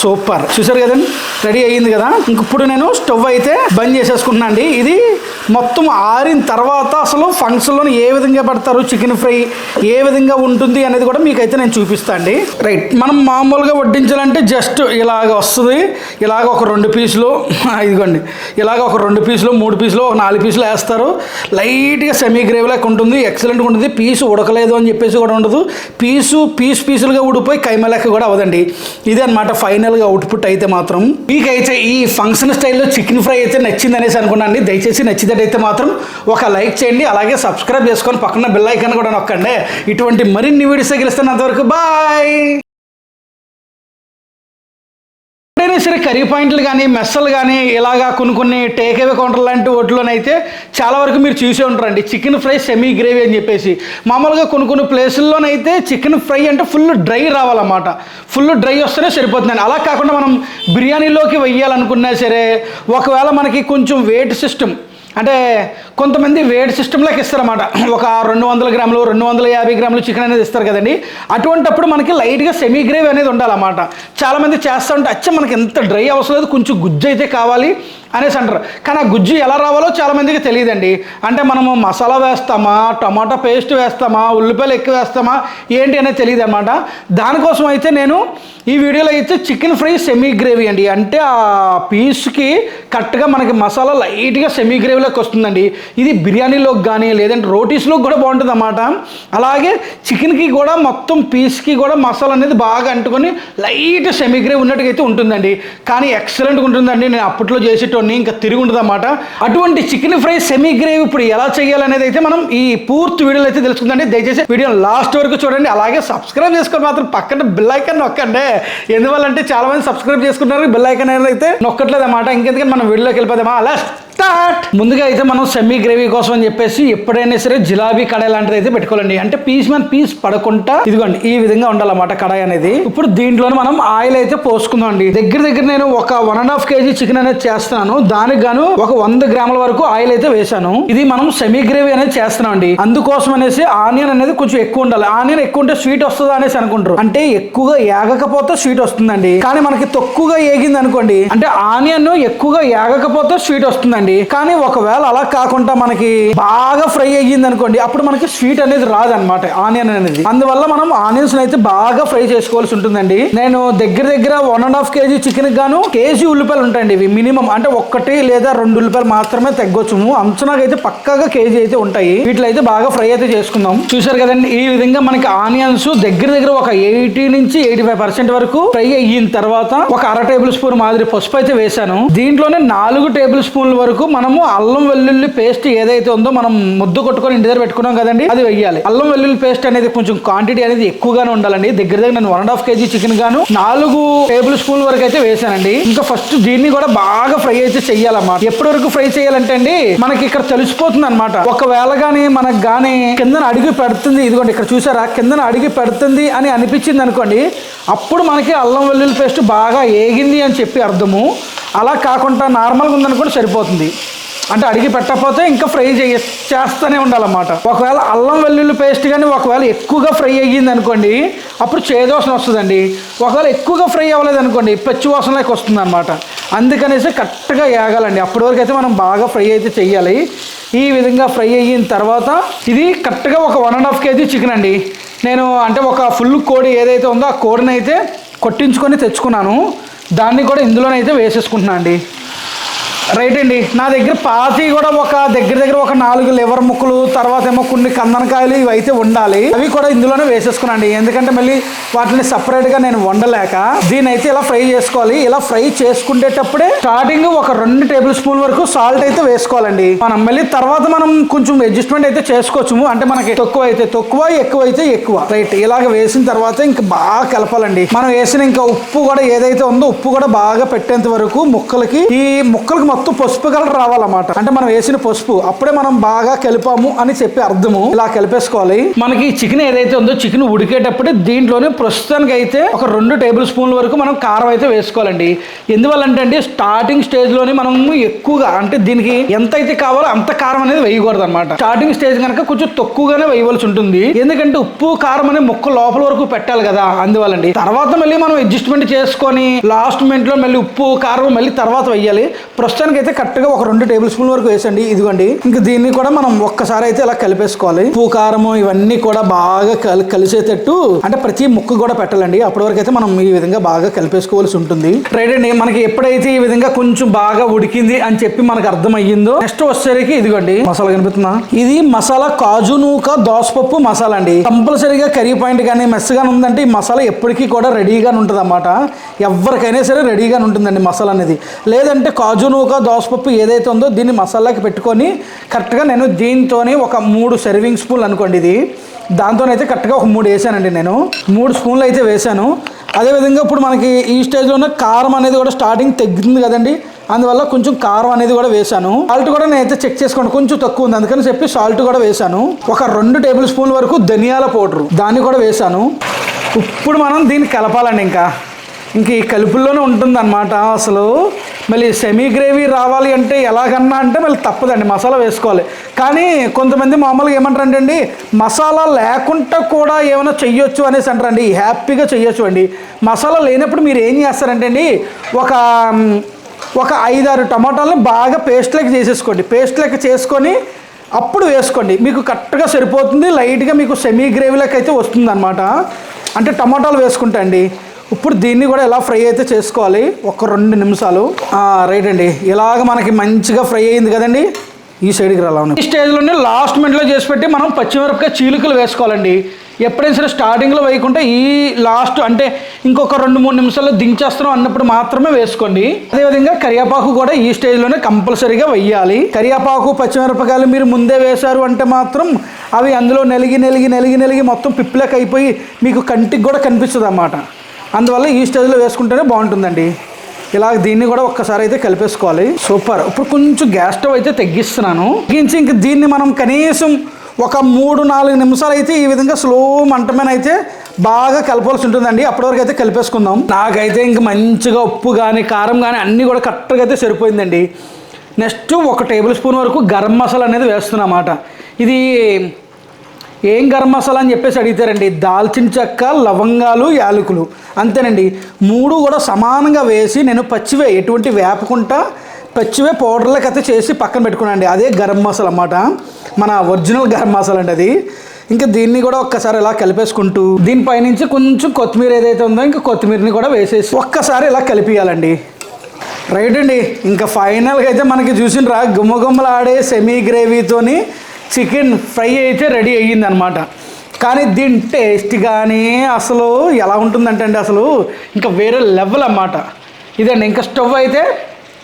సూపర్ చూసారు కదండి? రెడీ అయ్యింది కదా? ఇంక ఇప్పుడు నేను స్టవ్ అయితే బంద్ చేసేసుకున్నాను అండి. ఇది మొత్తం ఆరిన తర్వాత అసలు ఫంక్షన్లో ఏ విధంగా పెడతారు చికెన్ ఫ్రై ఏ విధంగా ఉంటుంది అనేది కూడా మీకైతే నేను చూపిస్తాను అండి. రైట్ మనం మామూలుగా వడ్డించాలంటే జస్ట్ ఇలాగ వస్తుంది. ఇలాగ ఒక రెండు పీసులు ఇదిగోండి. ఇలాగ ఒక రెండు పీసులు మూడు పీసులు ఒక నాలుగు పీసులు వేస్తారు. లైట్గా సెమీ గ్రేవీ లెక్క ఉంటుంది ఎక్సలెంట్గా ఉంటుంది. పీసు ఉడకలేదు అని చెప్పేసి కూడా ఉండదు. పీసు పీస్ పీసులుగా ఉడిపోయి కైమ లెక్క కూడా అవదండి ఇదే అనమాట ఫైనల్గా అవుట్పుట్ అయితే మాత్రం. మీకైతే ఈ ఫంక్షన్ స్టైల్లో చికెన్ ఫ్రై అయితే నచ్చింది అనేసి అనుకున్నాను దయచేసి నచ్చినట్టయితే మాత్రం ఒక లైక్ చేయండి అలాగే సబ్స్క్రైబ్ చేసుకొని పక్కన బెల్ ఐకాన్ కూడా నొక్కండి. ఇటువంటి మరిన్ని వీడియోస్ గెలుస్తాను అంతవరకు బాయ్! దగ్గర కర్రీ పాయింట్లు కానీ మెస్సలు కానీ ఇలాగా కొన్ని కొన్ని టేక్అవే కౌంటర్ లాంటి వాటిలోనైతే చాలా వరకు మీరు చూసే ఉంటారండి. చికెన్ ఫ్రై సెమీ గ్రేవీ అని చెప్పేసి. మామూలుగా కొన్ని కొన్ని ప్లేసుల్లోనైతే చికెన్ ఫ్రై అంటే ఫుల్ డ్రై రావాలన్నమాట. ఫుల్ డ్రై వస్తేనే సరిపోతుందండి. అలా కాకుండా మనం బిర్యానీలోకి వెయ్యాలనుకున్నా సరే ఒకవేళ మనకి కొంచెం వెయిట్ సిస్టమ్ అంటే కొంతమంది వేడి సిస్టంలోకి ఇస్తారన్నమాట. ఒక రెండు వందల గ్రాములు రెండు వందల యాభై గ్రాములు చికెన్ అనేది ఇస్తారు కదండి. అటువంటప్పుడు మనకి లైట్గా సెమీ గ్రేవీ అనేది ఉండాలన్నమాట. చాలామంది చేస్తూ ఉంటే అచ్చ మనకి ఎంత డ్రై అవసరం లేదు కొంచెం గుజ్జు అయితే కావాలి. అనేసి అంటారు. కానీ ఆ గుజ్జు ఎలా రావాలో చాలామందికి తెలియదండి. అంటే మనము మసాలా వేస్తామా టమాటా పేస్ట్ వేస్తామా ఉల్లిపాయలు ఎక్కువ వేస్తామా ఏంటి అనేది తెలియదు అనమాట దానికోసం అయితే నేను ఈ వీడియోలో అయితే చికెన్ ఫ్రై సెమీ గ్రేవీ అండి. అంటే ఆ పీస్కి కరెక్ట్గా మనకి మసాలా లైట్గా సెమీ గ్రేవీలోకి వస్తుందండి. ఇది బిర్యానీలోకి కానీ లేదంటే రోటీస్లోకి కూడా బాగుంటుంది అన్నమాట అలాగే చికెన్కి కూడా మొత్తం పీస్కి కూడా మసాలా అనేది బాగా అంటుకొని లైట్ సెమీ గ్రేవీ ఉన్నట్టుగా అయితే ఉంటుందండి. కానీ ఎక్సలెంట్గా ఉంటుందండి. నేను అప్పట్లో చేసేటోని ఇంకా తిరిగి ఉండదన్నమాట అటువంటి చికెన్ ఫ్రై సెమీ గ్రేవీ ఇప్పుడు ఎలా చేయాలనేది అయితే మనం ఈ పూర్తి వీడియోలో అయితే తెలుసుకుందండి. దయచేసి వీడియో లాస్ట్ వరకు చూడండి. అలాగే సబ్స్క్రైబ్ చేసుకొని మాత్రం పక్కన బెల్ ఐకాన్ నొక్కండి. ఎందువల్లంటే చాలా మంది సబ్స్క్రైబ్ చేసుకుంటారు బెల్ ఐకాన్ అనేది అయితే నొక్కట్లేదు అన్నమాట ఇంకెందుకంటే మనం వీడియోలోకి వెళ్ళిపోదామా? అలా స్టార్ట్ ముందుగా అయితే మనం సెమీ గ్రేవీ కోసం అని చెప్పేసి ఎప్పుడైనా సరే జిలాబీ కడాయి లాంటిది అయితే పెట్టుకోవాలండి. అంటే పీస్ మన పీస్ పడకుండా ఇదిగోండి ఈ విధంగా ఉండాలన్నమాట కడాయి అనేది. ఇప్పుడు దీంట్లోనే మనం ఆయిల్ అయితే పోసుకుందాం అండి దగ్గర దగ్గర నేను ఒక one and half kg chicken అనేది చేస్తున్నాను. దానికి గాను ఒక వంద గ్రాముల వరకు ఆయిల్ అయితే వేసాను. ఇది మనం సెమీ గ్రేవీ అనేది చేస్తున్నాం అండి అందుకోసం అనేసి ఆనియన్ అనేది కొంచెం ఎక్కువ ఉండాలి. ఆనియన్ ఎక్కువ ఉంటే స్వీట్ వస్తుందా అనేసి అనుకుంటారు. అంటే ఎక్కువగా ఏగకపోతే స్వీట్ వస్తుందండి. కానీ మనకి తక్కువగా ఏగింది అనుకోండి అంటే ఆనియన్ ఎక్కువగా ఏగకపోతే స్వీట్ వస్తుందండి. కానీ ఒకవేళ అలా కాకుండా మనకి బాగా ఫ్రై అయ్యింది అనుకోండి అప్పుడు మనకి స్వీట్ అనేది రాదనమాట ఆనియన్ అనేది. అందువల్ల మనం ఆనియన్స్ అయితే బాగా ఫ్రై చేసుకోవాల్సి ఉంటుందండి. నేను దగ్గర దగ్గర one and half kg chicken గాను కేజీ ఉల్లిపాయలు ఉంటాయండి ఇవి మినిమం అంటే ఒక్కటి లేదా రెండు ఉల్లిపాయలు మాత్రమే తగ్గొచ్చు అంచనాకైతే పక్కగా పక్కాగా కేజీ అయితే ఉంటాయి. వీటిలో అయితే బాగా ఫ్రై అయితే చేసుకుందాం. చూసారు కదండి ఈ విధంగా మనకి ఆనియన్స్ దగ్గర దగ్గర ఒక ఎయిటీ నుంచి ఎయిటీ ఫైవ్ పర్సెంట్ వరకు ఫ్రై అయిన తర్వాత ఒక అర టేబుల్ స్పూన్ మాదిరి పసుపు అయితే వేసాను దీంట్లోనే నాలుగు టేబుల్ స్పూన్ల వరకు మనము అల్లం వెల్లుల్లి పేస్ట్ ఏదైతే ఉందో మనం ముద్దు కొట్టుకొని ఇంటి దగ్గర పెట్టుకున్నాం కదండి అది వెయ్యాలి. అల్లం వెల్లుల్లి పేస్ట్ అనేది కొంచెం క్వాంటిటీ అనేది ఎక్కువగానే ఉండాలండి. దగ్గర దగ్గర నేను one and half kg chicken గాను నాలుగు టేబుల్ స్పూన్ వరకు అయితే వేశానండి. ఇంకా ఫస్ట్ దీన్ని కూడా బాగా ఫ్రై అయితే చెయ్యాలన్నమాట? ఎప్పటి వరకు ఫ్రై చేయాలంటే అండి మనకి ఇక్కడ తెలిసిపోతుంది అనమాట ఒకవేళ గానీ మనకు గానీ కిందన అడిగి పెడుతుంది ఇదిగోండి ఇక్కడ చూసారా కిందన అడిగి పెడుతుంది అని అనిపించింది అనుకోండి అప్పుడు మనకి అల్లం వెల్లుల్లి పేస్ట్ బాగా ఏగింది అని చెప్పి అర్థము. అలా కాకుండా నార్మల్గా ఉందనుకోండి సరిపోతుంది. అంటే అడిగి పెట్టకపోతే ఇంకా ఫ్రై చేయ చేస్తూనే ఉండాలన్నమాట. ఒకవేళ అల్లం వెల్లుల్లి పేస్ట్ కానీ ఒకవేళ ఎక్కువగా ఫ్రై అయ్యింది అనుకోండి అప్పుడు చేదోసన వస్తుందండి. ఒకవేళ ఎక్కువగా ఫ్రై అవ్వలేదు అనుకోండి పచ్చి వాసనలోకి వస్తుంది అనమాట అందుకనేసి కరెక్ట్గా ఏగాలండి. అప్పటి వరకు అయితే మనం బాగా ఫ్రై అయితే చెయ్యాలి. ఈ విధంగా ఫ్రై అయిన తర్వాత ఇది కరెక్ట్గా ఒక one and half kg chicken అండి. నేను అంటే ఒక ఫుల్ కోడి ఏదైతే ఉందో ఆ కోడిని అయితే కొట్టించుకొని తెచ్చుకున్నాను. దాన్ని కూడా ఇందులోనైతే వేసేసుకుంటున్నాను అండి. రైట్ అండి. నా దగ్గర పాతి కూడా ఒక దగ్గర దగ్గర ఒక నాలుగు లివర్ ముక్కలు తర్వాత ఏమో కొన్ని కందనకాయలు ఇవి అయితే ఉండాలి. అవి కూడా ఇందులోనే వేసేసుకున్నాండి ఎందుకంటే మళ్ళీ వాటిని సపరేట్గా నేను వండలేక దీని అయితే ఇలా ఫ్రై చేసుకోవాలి. ఇలా ఫ్రై చేసుకునేటప్పుడే స్టార్టింగ్ ఒక రెండు టేబుల్ స్పూన్ వరకు సాల్ట్ అయితే వేసుకోవాలండి. మనం మళ్ళీ తర్వాత మనం కొంచెం అడ్జస్ట్మెంట్ అయితే చేసుకోవచ్చు అంటే మనకి తక్కువ అయితే తక్కువ ఎక్కువ అయితే ఎక్కువ. రైట్. ఇలాగ వేసిన తర్వాత ఇంకా బాగా కలపాలండి. మనం వేసిన ఇంకా ఉప్పు కూడా ఏదైతే ఉందో ఉప్పు కూడా బాగా పెట్టేంత వరకు ముక్కలకి ఈ ముక్కలకి మొత్తం పసుపు కలర్ రావాలన్నమాట. అంటే మనం వేసిన పసుపు అప్పుడే మనం బాగా కలిపాము అని చెప్పి అర్థము. ఇలా కలిపేసుకోవాలి. మనకి చికెన్ ఏదైతే ఉందో చికెన్ ఉడికేటప్పుడే దీంట్లోనే ప్రస్తుతానికి అయితే ఒక రెండు టేబుల్ స్పూన్ల వరకు మనం కారం అయితే వేసుకోవాలండి. ఎందువల్ల అంటే అండి స్టార్టింగ్ స్టేజ్లోనే మనం ఎక్కువగా అంటే దీనికి ఎంత అయితే కావాలో అంత కారం అనేది వేయకూడదు అనమాట స్టార్టింగ్ స్టేజ్ కనుక కొంచెం తక్కువగానే వేయవలసి ఉంటుంది. ఎందుకంటే ఉప్పు కారం అనేది ముక్క లోపల వరకు పెట్టాలి కదా అందువల్లండి. తర్వాత మళ్ళీ మనం అడ్జస్ట్మెంట్ చేసుకొని లాస్ట్ మినిట్లో మళ్ళీ ఉప్పు కారం మళ్ళీ తర్వాత వేయాలి. ప్రస్తుతం ప్రస్తుతానికి అయితే కరెక్ట్గా ఒక రెండు టేబుల్ స్పూన్ వరకు వేసండి. ఇదిగోండి. ఇంకా దీన్ని కూడా మనం ఒక్కసారి అయితే ఇలా కలిపేసుకోవాలి. ఉప్పు కారము ఇవన్నీ కూడా బాగా కలి కలిసేటట్టు అంటే ప్రతి ముక్క కూడా పెట్టాలండి. అప్పటి వరకు అయితే మనం ఈ విధంగా బాగా కలిపేసుకోవాల్సి ఉంటుంది. రైట్ అండి మనకి ఎప్పుడైతే ఈ విధంగా కొంచెం బాగా ఉడికింది అని చెప్పి మనకు అర్థమయ్యిందో నెక్స్ట్ వచ్చేసరికి ఇదిగోండి మసాలా కనిపిస్తుందా? ఇది మసాలా కాజు నూక దోసపప్పు మసాలా అండి. కంపల్సరీగా కర్రీ పాయింట్ కానీ మెస్గా ఉందంటే ఈ మసాలా ఎప్పటికీ కూడా రెడీగా ఉంటుంది అన్నమాట ఎవరికైనా సరే రెడీగా ఉంటుందండి మసాలా అనేది. లేదంటే కాజు నూక దోసపప్పు ఏదైతే ఉందో దీన్ని మసాలాకి పెట్టుకొని కరెక్ట్గా నేను దీంతోనే ఒక మూడు సర్వింగ్ స్పూన్లు అనుకోండి ఇది. దాంతోనైతే కరెక్ట్గా ఒక మూడు వేసానండి నేను. మూడు స్పూన్లు అయితే వేసాను. అదేవిధంగా ఇప్పుడు మనకి ఈ స్టేజ్లోనే కారం అనేది కూడా స్టార్టింగ్ తగ్గుతుంది కదండి. అందువల్ల కొంచెం కారం అనేది కూడా వేశాను సాల్ట్ కూడా నేనైతే చెక్ చేసుకోండి. కొంచెం తక్కువ ఉంది. అందుకని చెప్పి సాల్ట్ కూడా వేశాను ఒక రెండు టేబుల్ స్పూన్ల వరకు ధనియాల పౌడర్ దాన్ని కూడా వేశాను ఇప్పుడు మనం దీన్ని కలపాలండి ఇంకా. ఇంక ఈ కలుపుల్లోనే ఉంటుందన్నమాట. అసలు మళ్ళీ సెమీ గ్రేవీ రావాలి అంటే ఎలాగన్నా అంటే మళ్ళీ తప్పదండి మసాలా వేసుకోవాలి. కానీ కొంతమంది మామూలుగా ఏమంటారంటే అండి మసాలా లేకుండా కూడా ఏమైనా చెయ్యొచ్చు అనేసి అంటారండి. హ్యాపీగా చెయ్యొచ్చు అండి. మసాలా లేనప్పుడు మీరు ఏం చేస్తారంటే అండి ఒక ఒక ఐదారు టమాటాలను బాగా పేస్ట్ లెక్క చేసేసుకోండి. పేస్ట్ లెక్క చేసుకొని అప్పుడు వేసుకోండి. మీకు కరెక్ట్గా సరిపోతుంది లైట్గా మీకు సెమీ గ్రేవీలోకి అయితే వస్తుంది అనమాట అంటే టమాటాలు వేసుకుంటా అండి. ఇప్పుడు దీన్ని కూడా ఎలా ఫ్రై అయితే చేసుకోవాలి? ఒక రెండు నిమిషాలు. రైట్ అండి. ఇలాగ మనకి మంచిగా ఫ్రై అయింది కదండి. ఈ సైడ్కి రావాలి ఈ స్టేజ్లోనే లాస్ట్ మినిట్లో చేసి పెట్టి మనం పచ్చిమిరపకాయ చీలికలు వేసుకోవాలండి. ఎప్పుడైనా సరే స్టార్టింగ్లో వేయకుండా ఈ లాస్ట్ అంటే ఇంకొక రెండు మూడు నిమిషాల్లో దించేస్తున్నాం అన్నప్పుడు మాత్రమే వేసుకోండి. అదేవిధంగా కరివేపాకు కూడా ఈ స్టేజ్లోనే కంపల్సరీగా వెయ్యాలి కరివేపాకు పచ్చిమిరపకాయలు మీరు ముందే వేశారు అంటే మాత్రం అవి అందులో నెలిగి నెలిగి నెలిగి నెలిగి మొత్తం పిప్లక్ అయిపోయి మీకు కంటికి కూడా కనిపిస్తుంది అన్నమాట అందువల్ల ఈ స్టేజ్లో వేసుకుంటేనే బాగుంటుందండి. ఇలా దీన్ని కూడా ఒక్కసారి అయితే కలిపేసుకోవాలి. సూపర్ ఇప్పుడు కొంచెం గ్యాస్ స్టవ్ అయితే తగ్గిస్తున్నాను. తగ్గించి ఇంక దీన్ని మనం కనీసం ఒక మూడు నాలుగు నిమిషాలు అయితే ఈ విధంగా స్లో మంటమైన అయితే బాగా కలపాల్సి ఉంటుందండి. అప్పటి వరకు అయితే కలిపేసుకుందాం. నాకైతే ఇంక మంచిగా ఉప్పు కానీ కారం కానీ అన్నీ కూడా కరెక్ట్గా అయితే సరిపోయిందండి. నెక్స్ట్ ఒక టేబుల్ స్పూన్ వరకు గరం మసాలా అనేది వేస్తున్నమాట ఇది ఏం గరం మసాలా అని చెప్పేసి అడిగితారండి దాల్చిన చెక్క లవంగాలు యాలకులు. అంతేనండి. మూడు కూడా సమానంగా వేసి నేను పచ్చివే ఎటువంటి వేపకుండా పచ్చివే పౌడర్లకు అయితే చేసి పక్కన పెట్టుకున్నానండి. అదే గరం మసాలా అన్నమాట. మన ఒరిజినల్ గరం మసాలా అండి అది. ఇంకా దీన్ని కూడా ఒక్కసారి ఇలా కలిపేసుకుంటూ దీనిపైనుంచి కొంచెం కొత్తిమీర ఏదైతే ఉందో ఇంకా కొత్తిమీరని కూడా వేసేసి ఒక్కసారి ఇలా కలిపియాలండి. రైట్ అండి. ఇంకా ఫైనల్గా అయితే మనకి చూసినరా గుమ్మగుమ్మలాడే సెమీ గ్రేవీతోని చికెన్ ఫ్రై అయితే రెడీ అయ్యిందనమాట. కానీ దీని టేస్ట్ కానీ అసలు ఎలా ఉంటుందంటే అండి అసలు? ఇంకా వేరే లెవెల్ అన్నమాట. ఇదండి ఇంకా స్టవ్ అయితే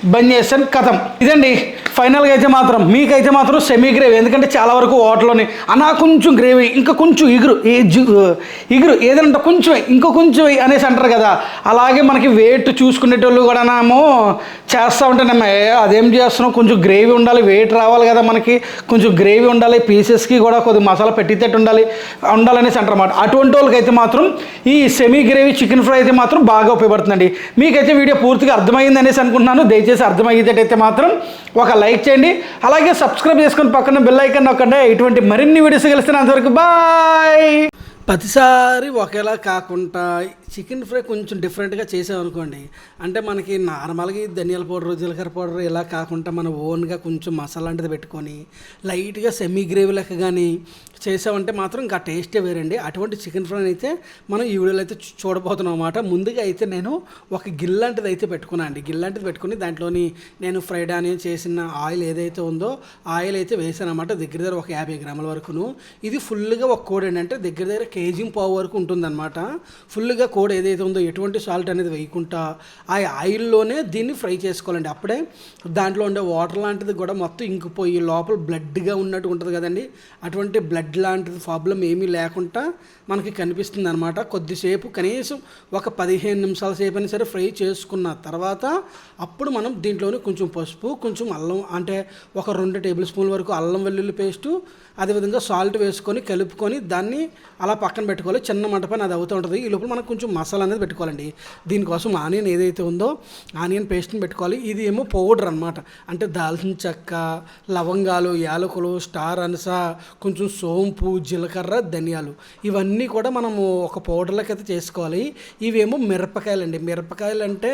బంద్ చేస్తాను కథం. ఇదండి ఫైనల్గా అయితే మాత్రం మీకైతే మాత్రం సెమీ గ్రేవీ ఎందుకంటే చాలా వరకు వాటర్లోని అనా కొంచెం గ్రేవీ ఇంకా కొంచెం ఇగురు ఏ జు ఇగురు ఏదంటే కొంచెం ఇంకా కొంచెం అనేసి అంటారు కదా. అలాగే మనకి వెయిట్ చూసుకునేటోళ్ళు కూడా నామో చేస్తూ ఉంటానమ్మా. అదేం చేస్తున్నాం కొంచెం గ్రేవీ ఉండాలి వెయిట్ రావాలి కదా మనకి. కొంచెం గ్రేవీ ఉండాలి పీసెస్కి కూడా కొద్ది మసాలా పెట్టితేట్టు ఉండాలి ఉండాలనేసి అంటారు అన్నమాట అటువంటి వాళ్ళకైతే మాత్రం ఈ సెమీ గ్రేవీ చికెన్ ఫ్రై అయితే మాత్రం బాగా ఉపయోగపడుతుందండి. మీకైతే వీడియో పూర్తిగా అర్థమైంది అనేసి అనుకుంటున్నాను. దయచేసి అర్థమయ్యేటట్టయితే మాత్రం ఒక లైక్ చేయండి. అలాగే సబ్స్క్రైబ్ చేసుకుని పక్కన బెల్ ఐకన్ నొక్కండి. ఇటువంటి మరిన్ని వీడియోస్ కలిస్తే అంతవరకు బాయ్. ప్రతిసారి ఒకేలా కాకుండా చికెన్ ఫ్రై కొంచెం డిఫరెంట్గా చేసామనుకోండి అంటే మనకి నార్మల్గా ధనియాల పౌడర్ జీలకర్ర పౌడర్ ఇలా కాకుండా మన ఓన్గా కొంచెం మసాలా లాంటిది పెట్టుకొని లైట్గా సెమీ గ్రేవీ లెక్క కానీ చేసామంటే మాత్రం ఇంకా టేస్టే వేరండి. అటువంటి చికెన్ ఫ్రై అయితే మనం ఈ వీడియోలో అయితే చూడబోతున్నాం అనమాట ముందుగా అయితే నేను ఒక గిల్లాంటిది అయితే పెట్టుకున్నాను అండి. గిల్లాంటిది పెట్టుకుని దాంట్లోని నేను ఫ్రైడ్ ఆనియన్ చేసిన ఆయిల్ ఏదైతే ఉందో ఆయిల్ అయితే వేసాను అనమాట దగ్గర దగ్గర ఒక యాభై గ్రాముల వరకును. ఇది ఫుల్గా ఒక కోడ్ అంటే దగ్గర దగ్గర కేజీ పావు వరకు ఉంటుందన్నమాట. ఫుల్గా కోడ్ ఏదైతే ఉందో ఎటువంటి సాల్ట్ అనేది వేయకుండా ఆ ఆయిల్లోనే దీన్ని ఫ్రై చేసుకోవాలండి. అప్పుడే దాంట్లో ఉండే వాటర్ లాంటిది కూడా మొత్తం ఇంకిపోయి లోపల బ్లడ్గా ఉన్నట్టు ఉంటుంది కదండి. అటువంటి బ్లడ్ లాంటిది ప్రాబ్లం ఏమీ లేకుండా మనకి కనిపిస్తుంది అనమాట కొద్దిసేపు కనీసం ఒక పదిహేను నిమిషాల సేపు అయినా సరే ఫ్రై చేసుకున్న తర్వాత అప్పుడు మనం దీంట్లోనే కొంచెం పసుపు కొంచెం అల్లం అంటే ఒక రెండు టేబుల్ స్పూన్ వరకు అల్లం వెల్లుల్లి పేస్టు అదేవిధంగా సాల్ట్ వేసుకొని కలుపుకొని దాన్ని అలా పక్కన పెట్టుకోవాలి. చిన్న మంట పైన అది అవుతూ ఉంటుంది. ఈ లోపల మనం కొంచెం మసాలా అనేది పెట్టుకోవాలండి. దీనికోసం ఆనియన్ ఏదైతే ఉందో ఆనియన్ పేస్ట్ని పెట్టుకోవాలి. ఇది ఏమో పౌడర్ అనమాట అంటే దాల్చిన చెక్క లవంగాలు యాలకులు స్టార్ అనస కొంచెం సోంపు జీలకర్ర ధనియాలు ఇవన్నీ కూడా మనము ఒక పౌడర్లోకి అయితే చేసుకోవాలి. ఇవేమో మిరపకాయలండి. మిరపకాయలు అంటే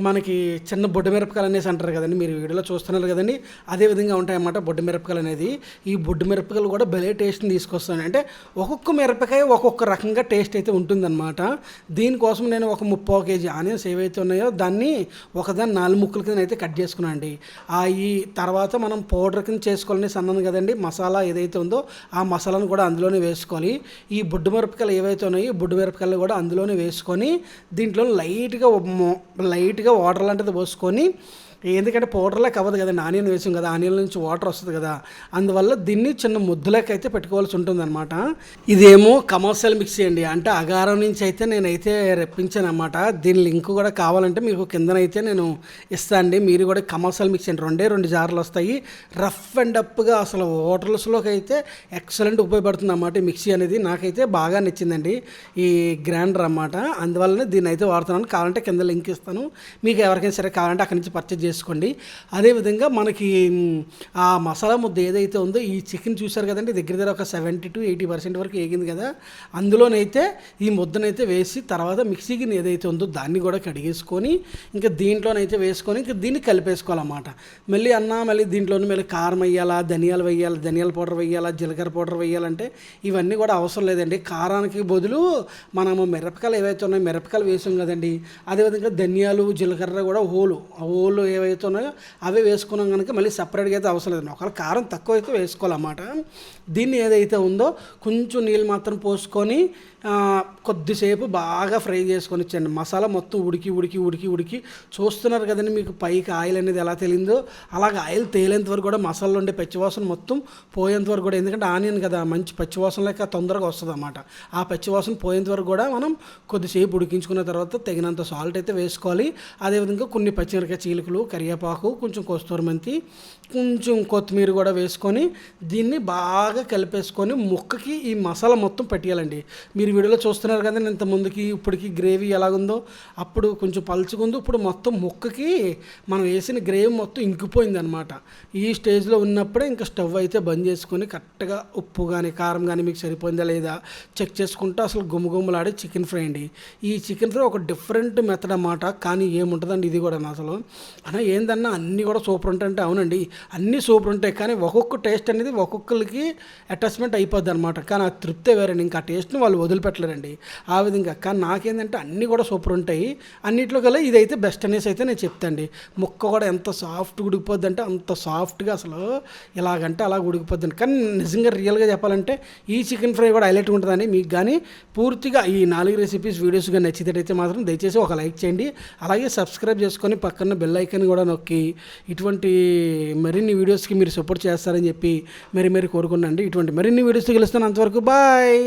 మనకి చిన్న బొడ్డు మిరపకాయలు అనేసి అంటారు కదండి. మీరు వీడియోలో చూస్తున్నారు కదండి. అదే విధంగా ఉంటాయన్నమాట బొడ్డు మిరపకాయలు అనేది. ఈ బొడ్డు మిరపకాయలు కూడా భలే టేస్ట్ని తీసుకొస్తాను అంటే ఒక్కొక్క మిరపకాయ ఒక్కొక్క రకంగా టేస్ట్ అయితే ఉంటుందన్నమాట. దీనికోసం నేను ఒక ముప్పై కేజీ ఆనియన్స్ ఏవైతే ఉన్నాయో దాన్ని ఒకదాన్ని నాలుగు ముక్కల కింద అయితే కట్ చేసుకున్నాను అండి. ఆ ఈ తర్వాత మనం పౌడర్ కింద చేసుకోవాలని అన్నాను కదండి. మసాలా ఏదైతే ఉందో ఆ మసాలాను కూడా అందులోనే వేసుకోవాలి. ఈ బొడ్డు మిరపకాయలు ఏవైతే ఉన్నాయో బొడ్డు మిరపకాయలు కూడా అందులోనే వేసుకొని దీంట్లో లైట్గా లైట్గా వాటర్ లాంటిది పోసుకొని ఎందుకంటే పౌడర్లోకి అవ్వదు కదండి ఆనియన్ వేసాం కదా ఆనియన్ నుంచి వాటర్ వస్తుంది కదా. అందువల్ల దీన్ని చిన్న ముద్దులోకి అయితే పెట్టుకోవాల్సి ఉంటుందన్నమాట. ఇదేమో కమర్షియల్ మిక్సీ అండి. అంటే అగారం నుంచి అయితే నేనైతే రెప్పించాను అనమాట దీని లింక్ కూడా కావాలంటే మీకు కిందనైతే నేను ఇస్తాను అండి. మీరు కూడా కమర్షియల్ మిక్సీ అండి. రెండే రెండు జార్లు వస్తాయి. రఫ్ అండ్ అప్గా అసలు హోటల్స్లోకి అయితే ఎక్సలెంట్ ఉపయోగపడుతుంది అన్నమాట ఈ మిక్సీ అనేది. నాకైతే బాగా నచ్చిందండి ఈ గ్రైండర్ అన్నమాట. అందువల్లనే దీన్ని అయితే వాడుతున్నాను. కావాలంటే కింద లింక్ ఇస్తాను. మీకు ఎవరికైనా సరే కావాలంటే అక్కడి నుంచి పర్చేజ్ చేసుకోండి. అదేవిధంగా మనకి ఆ మసాలా ముద్ద ఏదైతే ఉందో ఈ చికెన్ చూసారు కదండి దగ్గర దగ్గర ఒక సెవెంటీ టు ఎయిటీ పర్సెంట్ వరకు ఏగింది కదా. అందులోనైతే ఈ ముద్దనైతే వేసి తర్వాత మిక్సీకి ఏదైతే ఉందో దాన్ని కూడా కడిగేసుకొని ఇంకా దీంట్లోనైతే వేసుకొని ఇంకా దీన్ని కలిపేసుకోవాలన్నమాట. మళ్ళీ అన్న మళ్ళీ దీంట్లోనే మళ్ళీ కారం వేయాలా ధనియాలు వేయాలి ధనియాల పౌడర్ వేయాలా జీలకర్ర పౌడర్ వేయాలంటే ఇవన్నీ కూడా అవసరం లేదండి. కారానికి బదులు మనము మిరపకాయలు ఏవైతే ఉన్నాయో మిరపకాయలు వేసాం కదండి. అదేవిధంగా ధనియాలు జీలకర్ర కూడా హోలు ఆ హోలు ఏవైతే ఉన్నాయో అవే వేసుకున్నాం కనుక మళ్ళీ సపరేట్గా అయితే అవసరం లేదు. ఒకవేళ కారం తక్కువ అయితే వేసుకోవాలన్నమాట. దీన్ని ఏదైతే ఉందో కొంచెం నీళ్ళు మాత్రం పోసుకొని కొద్దిసేపు బాగా ఫ్రై చేసుకొని ఇచ్చండి మసాలా మొత్తం ఉడికి ఉడికి ఉడికి ఉడికి చూస్తున్నారు కదండి మీకు పైకి ఆయిల్ అనేది ఎలా తెలిందో. అలాగ ఆయిల్ తేలేంత వరకు కూడా మసాలాలో ఉండే పచ్చివాసన మొత్తం పోయేంత వరకు కూడా ఎందుకంటే ఆనియన్ కదా మంచి పచ్చివాసన లేక తొందరగా వస్తుంది అన్నమాట ఆ పచ్చివాసన పోయేంత వరకు కూడా మనం కొద్దిసేపు ఉడికించుకున్న తర్వాత తగినంత సాల్ట్ అయితే వేసుకోవాలి. అదేవిధంగా కొన్ని పచ్చిమిరకాయ చీలికలు కరివేపాకు కొంచెం కస్తూరి మెంతి కొంచెం కొత్తిమీర కూడా వేసుకొని దీన్ని బాగా కలిపేసుకొని ముక్కకి ఈ మసాలా మొత్తం పెట్టేయాలండి. మీరు వీడియోలో చూస్తున్నారు కదా ఇంత ముందుకి ఇప్పటికి గ్రేవీ ఎలాగుందో అప్పుడు కొంచెం పలుచుకుందో ఇప్పుడు మొత్తం ముక్కకి మనం వేసిన గ్రేవీ మొత్తం ఇంకిపోయింది అనమాట ఈ స్టేజ్లో ఉన్నప్పుడే ఇంకా స్టవ్ అయితే బంద్ చేసుకొని కరెక్ట్గా ఉప్పు కానీ కారం కానీ మీకు సరిపోయిందా లేదా చెక్ చేసుకుంటూ అసలు గుమ్మగుమ్మలాడే చికెన్ ఫ్రై అండి. ఈ చికెన్ ఫ్రై ఒక డిఫరెంట్ మెథడ్ అన్నమాట కానీ ఏముంటుందండి ఇది కూడా అసలు. అన్న ఏందన్నా అన్నీ కూడా సూపర్ ఉంటాయంటే అవునండి. అన్నీ సూపర్ ఉంటాయి కానీ ఒక్కొక్క టేస్ట్ అనేది ఒక్కొక్కరికి అటాచ్మెంట్ అయిపోద్ది అనమాట కానీ ఆ తృప్తే వేరండి ఇంకా ఆ టేస్ట్ని వాళ్ళు వదిలిపెట్టలేరండి. ఆ విధంగా కానీ నాకేంటంటే అన్నీ కూడా సూపర్ ఉంటాయి. అన్నిట్లో కల్లా ఇదైతే బెస్ట్ అనేసి అయితే నేను చెప్తాండి. ముక్క కూడా ఎంత సాఫ్ట్ ఉడికిపోద్ది అంటే అంత సాఫ్ట్గా అసలు ఇలాగంటే అలా ఉడికిపోద్ది కానీ నిజంగా రియల్గా చెప్పాలంటే ఈ చికెన్ ఫ్రై కూడా హైలైట్ ఉంటుందని మీకు కానీ పూర్తిగా ఈ నాలుగు రెసిపీస్ వీడియోస్ కానీ నచ్చితేటైతే మాత్రం దయచేసి ఒక లైక్ చేయండి. అలాగే సబ్స్క్రైబ్ చేసుకొని పక్కన బెల్ ఐకన్ కూడా నొక్కి ఇటువంటి మరిన్ని వీడియోస్కి మీరు సపోర్ట్ చేస్తారని చెప్పి మరి మరి కోరుకున్నాండి ఇటువంటి మరిన్ని వీడియోస్కి గెలుస్తాను. అంతవరకు బాయ్.